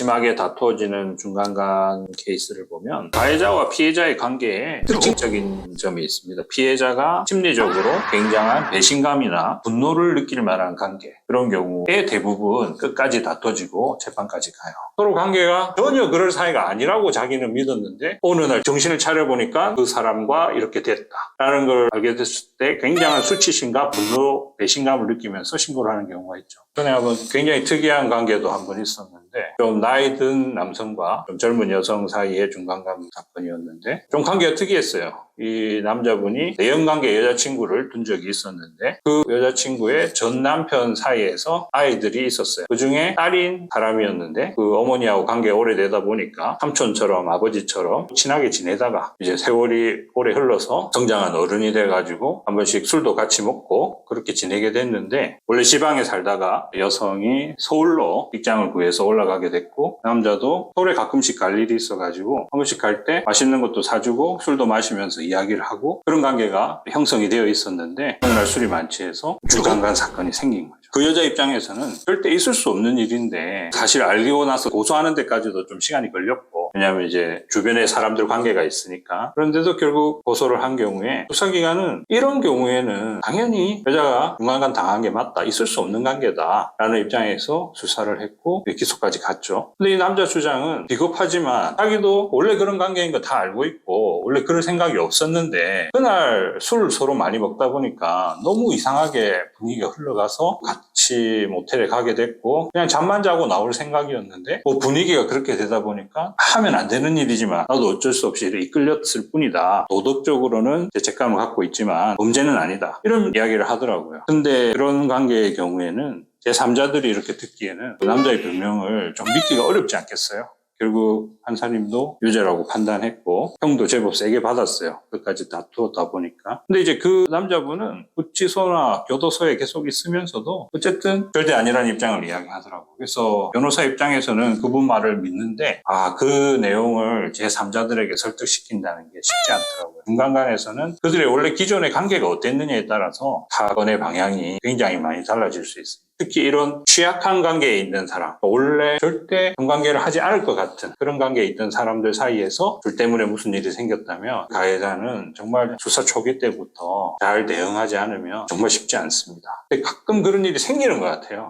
심하게 다투어지는 중간간 케이스를 보면 가해자와 피해자의 관계에 특징적인 점이 있습니다. 피해자가 심리적으로 굉장한 배신감이나 분노를 느낄 만한 관계 그런 경우에 대부분 끝까지 다퉈지고 재판까지 가요. 서로 관계가 전혀 그럴 사이가 아니라고 자기는 믿었는데 어느 날 정신을 차려보니까 그 사람과 이렇게 됐다라는 걸 알게 됐을 때 굉장한 수치심과 분노, 배신감을 느끼면서 신고를 하는 경우가 있죠. 전에 한번 굉장히 특이한 관계도 한 번 있었는데 좀 나이 든 남성과 좀 젊은 여성 사이의 중간감 사건이었는데 좀 관계가 특이했어요. 이 남자분이 내연관계 여자친구를 둔 적이 있었는데 그 여자친구의 전 남편 사이에서 아이들이 있었어요. 그 중에 딸인 사람이었는데 그 어머니하고 관계가 오래되다 보니까 삼촌처럼 아버지처럼 친하게 지내다가 이제 세월이 오래 흘러서 성장한 어른이 돼가지고 한 번씩 술도 같이 먹고 그렇게 지내게 됐는데 원래 지방에 살다가 여성이 서울로 직장을 구해서 올라가게 됐고 남자도 서울에 가끔씩 갈 일이 있어가지고 한 번씩 갈 때 맛있는 것도 사주고 술도 마시면서 이야기를 하고 그런 관계가 형성이 되어 있었는데 어느 날 술이 만취해서 주간간 사건이 생긴 거죠. 그 여자 입장에서는 절대 있을 수 없는 일인데 사실 알리고 나서 고소하는 데까지도 좀 시간이 걸렸고 왜냐하면 이제 주변에 사람들 관계가 있으니까. 그런데도 결국 고소를 한 경우에 수사기관은 이런 경우에는 당연히 여자가 중간간 당한 게 맞다 있을 수 없는 관계다 라는 입장에서 수사를 했고 기소까지 갔죠. 근데 이 남자 주장은 비겁하지만 자기도 원래 그런 관계인 거 다 알고 있고 원래 그럴 생각이 없었는데 그날 술을 서로 많이 먹다 보니까 너무 이상하게 분위기가 흘러가서 같이 모텔에 가게 됐고 그냥 잠만 자고 나올 생각이었는데 뭐 분위기가 그렇게 되다 보니까 하면 안 되는 일이지만 나도 어쩔 수 없이 이끌렸을 뿐이다. 도덕적으로는 죄책감을 갖고 있지만 범죄는 아니다. 이런 이야기를 하더라고요. 근데 그런 관계의 경우에는 제3자들이 이렇게 듣기에는 그 남자의 변명을 좀 믿기가 어렵지 않겠어요 결국 판사님도 유죄라고 판단했고 형도 제법 세게 받았어요. 끝까지 다투었다 보니까. 근데 이제 그 남자분은 구치소나 교도소에 계속 있으면서도 어쨌든 절대 아니라는 입장을 이야기하더라고요. 그래서 변호사 입장에서는 그분 말을 믿는데 아 그 내용을 제3자들에게 설득시킨다는 게 쉽지 않더라고요. 중간간에서는 그들의 원래 기존의 관계가 어땠느냐에 따라서 사건의 방향이 굉장히 많이 달라질 수 있습니다. 특히 이런 취약한 관계에 있는 사람, 원래 절대 성관계를 하지 않을 것 같은 그런 관계에 있던 사람들 사이에서 둘 때문에 무슨 일이 생겼다면 가해자는 정말 수사 초기 때부터 잘 대응하지 않으면 정말 쉽지 않습니다. 근데 가끔 그런 일이 생기는 것 같아요.